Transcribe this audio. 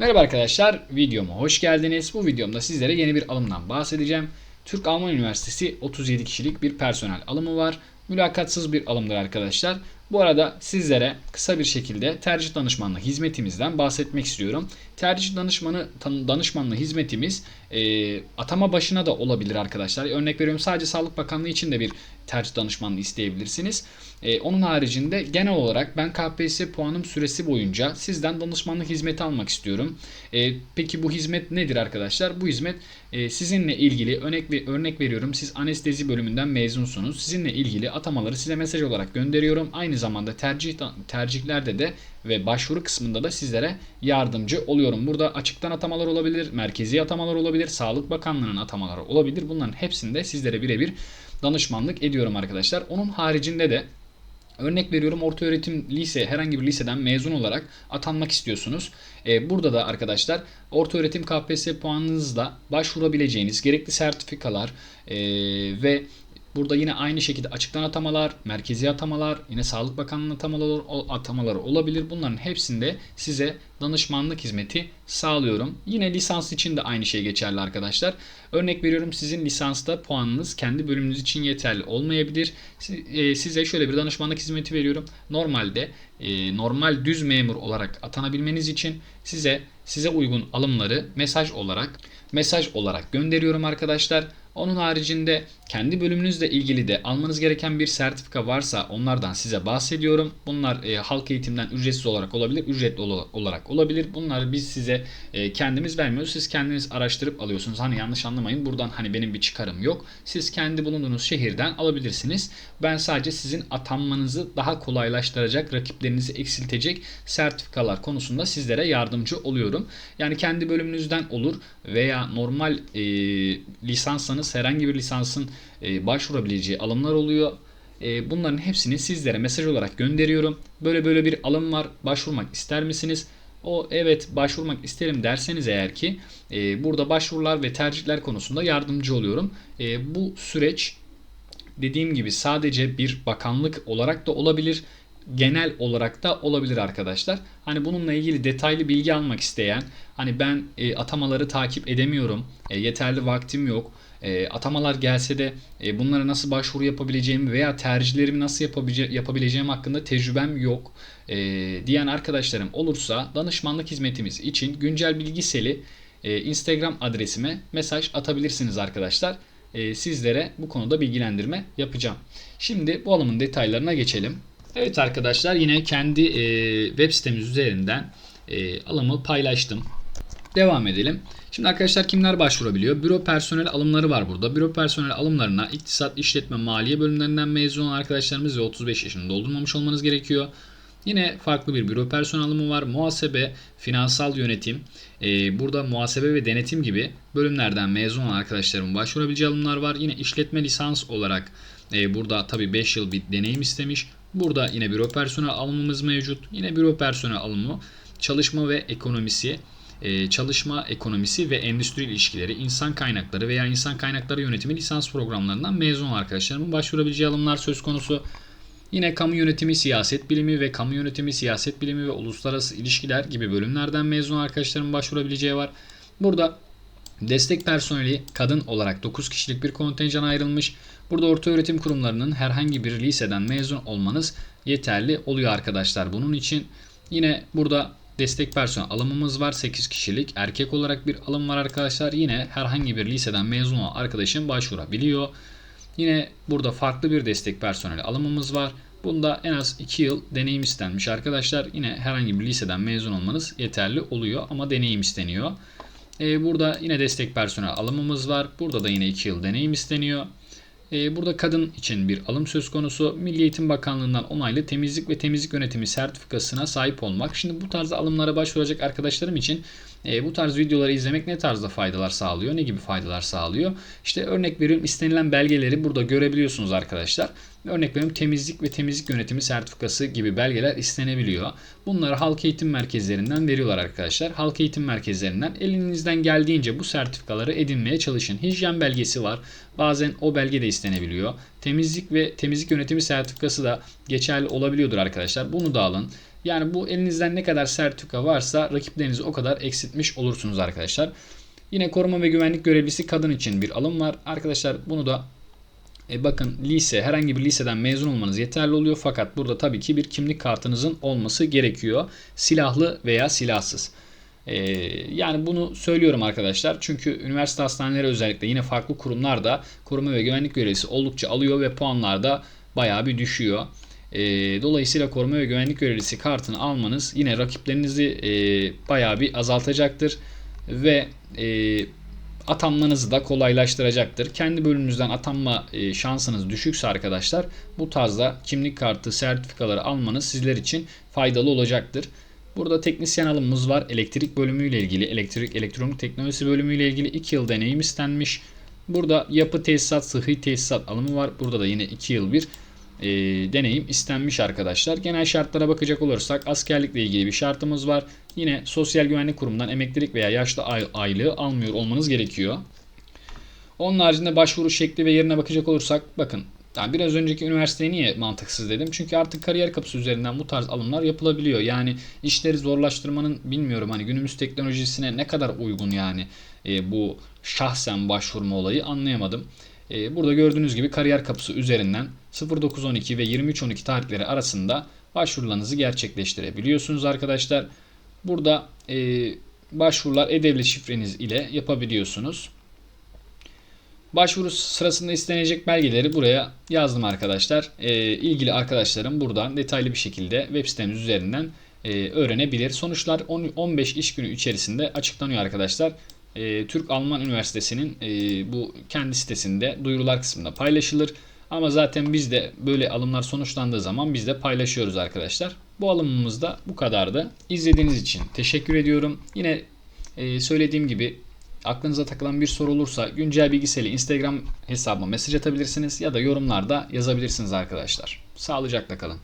Merhaba arkadaşlar, videoma hoş geldiniz. Bu videomda sizlere yeni bir alımdan bahsedeceğim. Türk Alman Üniversitesi 37 kişilik bir personel alımı var. Mülakatsız bir alımdır arkadaşlar. Bu arada sizlere kısa bir şekilde tercih danışmanlığı hizmetimizden bahsetmek istiyorum. Tercih danışmanı danışmanlığı hizmetimiz e, atama başına da olabilir arkadaşlar. Örnek veriyorum sadece Sağlık Bakanlığı için de bir tercih danışmanlığı isteyebilirsiniz. E, onun haricinde genel olarak ben KPSS puanım süresi boyunca sizden danışmanlık hizmeti almak istiyorum. E, peki bu hizmet nedir arkadaşlar? Bu hizmet e, sizinle ilgili örnek örnek veriyorum. Siz anestezi bölümünden mezunsunuz. Sizinle ilgili atamaları size mesaj olarak gönderiyorum. Aynı zamanda tercih tercihlerde de ve başvuru kısmında da sizlere yardımcı oluyorum. Burada açıktan atamalar olabilir, merkezi atamalar olabilir, Sağlık Bakanlığı'nın atamaları olabilir. Bunların hepsinde sizlere birebir danışmanlık ediyorum arkadaşlar. Onun haricinde de Örnek veriyorum orta öğretim lise herhangi bir liseden mezun olarak atanmak istiyorsunuz. Ee, burada da arkadaşlar orta öğretim KPSS puanınızla başvurabileceğiniz gerekli sertifikalar e, ve Burada yine aynı şekilde açıktan atamalar, merkezi atamalar, yine Sağlık Bakanlığı atamaları, atamaları olabilir. Bunların hepsinde size danışmanlık hizmeti sağlıyorum. Yine lisans için de aynı şey geçerli arkadaşlar. Örnek veriyorum sizin lisansta puanınız kendi bölümünüz için yeterli olmayabilir. E, size şöyle bir danışmanlık hizmeti veriyorum. Normalde e, normal düz memur olarak atanabilmeniz için size size uygun alımları mesaj olarak mesaj olarak gönderiyorum arkadaşlar. Onun haricinde kendi bölümünüzle ilgili de almanız gereken bir sertifika varsa onlardan size bahsediyorum. Bunlar e, halk eğitimden ücretsiz olarak olabilir, ücretli olarak olabilir. Bunları biz size e, kendimiz vermiyoruz. Siz kendiniz araştırıp alıyorsunuz. Hani yanlış anlamayın. Buradan hani benim bir çıkarım yok. Siz kendi bulunduğunuz şehirden alabilirsiniz. Ben sadece sizin atanmanızı daha kolaylaştıracak, rakiplerinizi eksiltecek sertifikalar konusunda sizlere yardımcı oluyorum. Yani kendi bölümünüzden olur veya normal e, lisansanız herhangi bir lisansın e, başvurabileceği alımlar oluyor. E, bunların hepsini sizlere mesaj olarak gönderiyorum. Böyle böyle bir alım var. Başvurmak ister misiniz? O evet başvurmak isterim derseniz eğer ki e, burada başvurular ve tercihler konusunda yardımcı oluyorum. E, bu süreç dediğim gibi sadece bir bakanlık olarak da olabilir genel olarak da olabilir arkadaşlar. Hani bununla ilgili detaylı bilgi almak isteyen, hani ben e, atamaları takip edemiyorum, e, yeterli vaktim yok, e, atamalar gelse de e, bunlara nasıl başvuru yapabileceğim veya tercihlerimi nasıl yapabilece- yapabileceğim hakkında tecrübem yok e, diyen arkadaşlarım olursa danışmanlık hizmetimiz için güncel bilgiseli e, Instagram adresime mesaj atabilirsiniz arkadaşlar. E, sizlere bu konuda bilgilendirme yapacağım. Şimdi bu alımın detaylarına geçelim. Evet arkadaşlar yine kendi e, web sitemiz üzerinden e, alımı paylaştım. Devam edelim. Şimdi arkadaşlar kimler başvurabiliyor? Büro personel alımları var burada. Büro personel alımlarına iktisat, işletme, maliye bölümlerinden mezun olan arkadaşlarımız ve 35 yaşını doldurmamış olmanız gerekiyor. Yine farklı bir büro personel alımı var. Muhasebe, finansal yönetim, e, burada muhasebe ve denetim gibi bölümlerden mezun olan arkadaşlarımın başvurabileceği alımlar var. Yine işletme lisans olarak e, burada tabi 5 yıl bir deneyim istemiş. Burada yine büro personel alımımız mevcut. Yine büro personel alımı çalışma ve ekonomisi, çalışma ekonomisi ve endüstri ilişkileri, insan kaynakları veya insan kaynakları yönetimi lisans programlarından mezun arkadaşlarımın başvurabileceği alımlar söz konusu. Yine kamu yönetimi, siyaset bilimi ve kamu yönetimi, siyaset bilimi ve uluslararası ilişkiler gibi bölümlerden mezun arkadaşlarımın başvurabileceği var. Burada destek personeli kadın olarak 9 kişilik bir kontenjan ayrılmış. Burada orta öğretim kurumlarının herhangi bir liseden mezun olmanız yeterli oluyor arkadaşlar. Bunun için yine burada destek personel alımımız var 8 kişilik. Erkek olarak bir alım var arkadaşlar. Yine herhangi bir liseden mezun olan arkadaşım başvurabiliyor. Yine burada farklı bir destek personeli alımımız var. Bunda en az 2 yıl deneyim istenmiş arkadaşlar. Yine herhangi bir liseden mezun olmanız yeterli oluyor ama deneyim isteniyor. Ee, burada yine destek personel alımımız var. Burada da yine 2 yıl deneyim isteniyor. Ee, burada kadın için bir alım söz konusu. Milli Eğitim Bakanlığı'ndan onaylı temizlik ve temizlik yönetimi sertifikasına sahip olmak. Şimdi bu tarz alımlara başvuracak arkadaşlarım için e, bu tarz videoları izlemek ne tarzda faydalar sağlıyor? Ne gibi faydalar sağlıyor? İşte örnek veriyorum istenilen belgeleri burada görebiliyorsunuz arkadaşlar. Örnek veriyorum temizlik ve temizlik yönetimi sertifikası gibi belgeler istenebiliyor. Bunları halk eğitim merkezlerinden veriyorlar arkadaşlar. Halk eğitim merkezlerinden elinizden geldiğince bu sertifikaları edinmeye çalışın. Hijyen belgesi var. Bazen o belge de istenebiliyor. Temizlik ve temizlik yönetimi sertifikası da geçerli olabiliyordur arkadaşlar. Bunu da alın. Yani bu elinizden ne kadar sertifika varsa rakiplerinizi o kadar eksiltmiş olursunuz arkadaşlar. Yine koruma ve güvenlik görevlisi kadın için bir alım var. Arkadaşlar bunu da e bakın lise herhangi bir liseden mezun olmanız yeterli oluyor fakat burada tabii ki bir kimlik kartınızın olması gerekiyor. Silahlı veya silahsız. E, yani bunu söylüyorum arkadaşlar çünkü üniversite hastaneleri özellikle yine farklı kurumlar da koruma ve güvenlik görevlisi oldukça alıyor ve puanlar da bayağı bir düşüyor. E, dolayısıyla koruma ve güvenlik görevlisi kartını almanız yine rakiplerinizi e, bayağı bir azaltacaktır ve e, atanmanızı da kolaylaştıracaktır. Kendi bölümünüzden atanma e, şansınız düşükse arkadaşlar bu tarzda kimlik kartı sertifikaları almanız sizler için faydalı olacaktır. Burada teknisyen alımımız var. Elektrik bölümüyle ilgili, elektrik elektronik teknolojisi bölümüyle ilgili 2 yıl deneyim istenmiş. Burada yapı tesisat, sıhhi tesisat alımı var. Burada da yine 2 yıl bir e, deneyim istenmiş arkadaşlar. Genel şartlara bakacak olursak askerlikle ilgili bir şartımız var. Yine Sosyal Güvenlik Kurumu'ndan emeklilik veya yaşlı ay- aylığı almıyor olmanız gerekiyor. Onun haricinde başvuru şekli ve yerine bakacak olursak bakın yani biraz önceki üniversiteye niye mantıksız dedim? Çünkü artık kariyer kapısı üzerinden bu tarz alımlar yapılabiliyor. Yani işleri zorlaştırmanın bilmiyorum hani günümüz teknolojisine ne kadar uygun yani e, bu şahsen başvurma olayı anlayamadım. E, burada gördüğünüz gibi kariyer kapısı üzerinden 0912 ve 2312 tarihleri arasında başvurularınızı gerçekleştirebiliyorsunuz arkadaşlar. Burada e, başvurular e-devlet şifreniz ile yapabiliyorsunuz. Başvuru sırasında istenecek belgeleri buraya yazdım arkadaşlar. E, ilgili arkadaşlarım buradan detaylı bir şekilde web sitemiz üzerinden e, öğrenebilir. Sonuçlar 10, 15 iş günü içerisinde açıklanıyor arkadaşlar. E, Türk Alman Üniversitesi'nin e, bu kendi sitesinde duyurular kısmında paylaşılır. Ama zaten biz de böyle alımlar sonuçlandığı zaman biz de paylaşıyoruz arkadaşlar. Bu alımımız da bu kadardı. İzlediğiniz için teşekkür ediyorum. Yine e, söylediğim gibi aklınıza takılan bir soru olursa güncel bilgiseli Instagram hesabıma mesaj atabilirsiniz ya da yorumlarda yazabilirsiniz arkadaşlar. Sağlıcakla kalın.